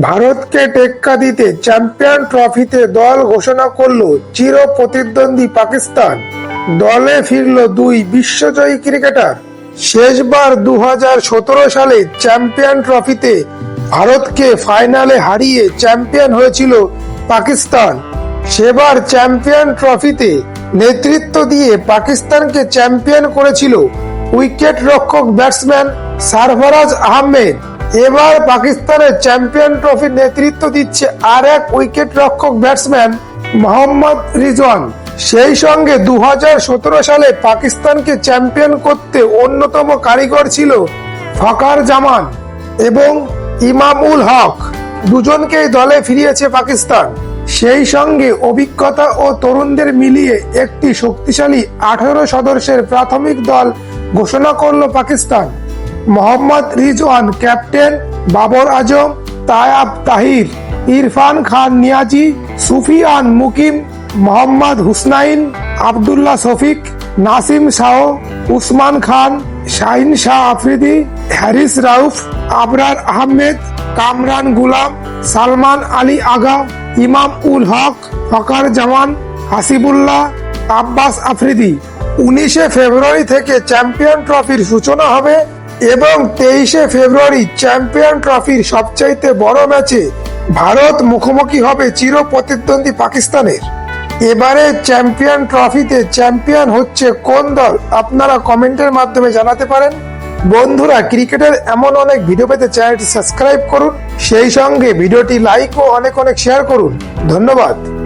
ভারতকে টেক্কা দিতে চ্যাম্পিয়ন ট্রফিতে দল ঘোষণা করল চির প্রতিদ্বন্দ্বী পাকিস্তান। দলে ফিরল দুই বিশ্বজয়ী ক্রিকেটার। শেষবার দু হাজার সতেরো সালে চ্যাম্পিয়ন ট্রফিতে ভারতকে ফাইনালে হারিয়ে চ্যাম্পিয়ন হয়েছিল পাকিস্তান। সেবার চ্যাম্পিয়ন ট্রফিতে নেতৃত্ব দিয়ে পাকিস্তানকে চ্যাম্পিয়ন করেছিল উইকেট রক্ষক ব্যাটসম্যান সারফরাজ আহমেদ। এবার পাকিস্তানের চ্যাম্পিয়ন ট্রফির নেতৃত্ব দিচ্ছে আর এক উইকেট রক্ষক ব্যাটসম্যান মোহাম্মদ রিজওয়ান। সেই সঙ্গে দু হাজার সতেরো সালে পাকিস্তানকে চ্যাম্পিয়ন করতে অন্যতম কারিগর ছিল ফকার জামান এবং ইমামুল হক। দুজনকেই দলে ফিরিয়েছে পাকিস্তান। সেই সঙ্গে অভিজ্ঞতা ও তরুণদের মিলিয়ে একটি শক্তিশালী আঠারো সদস্যের প্রাথমিক দল ঘোষণা করল পাকিস্তান। মোহাম্মদ রিজওয়ান, ক্যাপ্টেন বাবর আজম, তায়াব তাহির, ইরফান খান নিয়াজি, সুফিয়ান মুকিম, মোহাম্মদ হুসনাইন, আবদুল্লাহ শফিক, নাসিম শাহ, উসমান খান, শাহিন শাহ আফ্রিদি, হ্যারিস রাউফ, আবরার আহমেদ, কামরান গুলাম, সালমান আলী আগা, ইমাম উল হক, ফকার জামান, হাসিবুল্লাহ, আব্বাস আফ্রিদি। উনিশে ফেব্রুয়ারি থেকে চ্যাম্পিয়ন ট্রফির সূচনা হবে এবং তেইশে ফেব্রুয়ারি চ্যাম্পিয়ন ট্রফির সবচাইতে বড় ম্যাচে ভারত মুখোমুখি হবে চির প্রতিদ্বন্দ্বী পাকিস্তানের। এবারে চ্যাম্পিয়ন ট্রফিতে চ্যাম্পিয়ন হচ্ছে কোন দল? আপনারা কমেন্টের মাধ্যমে জানাতে পারেন। বন্ধুরা, ক্রিকেটের এমন অনেক ভিডিও পেতে চ্যানেলটি সাবস্ক্রাইব করুন। সেই সঙ্গে ভিডিওটি লাইক ও অনেক অনেক শেয়ার করুন। ধন্যবাদ।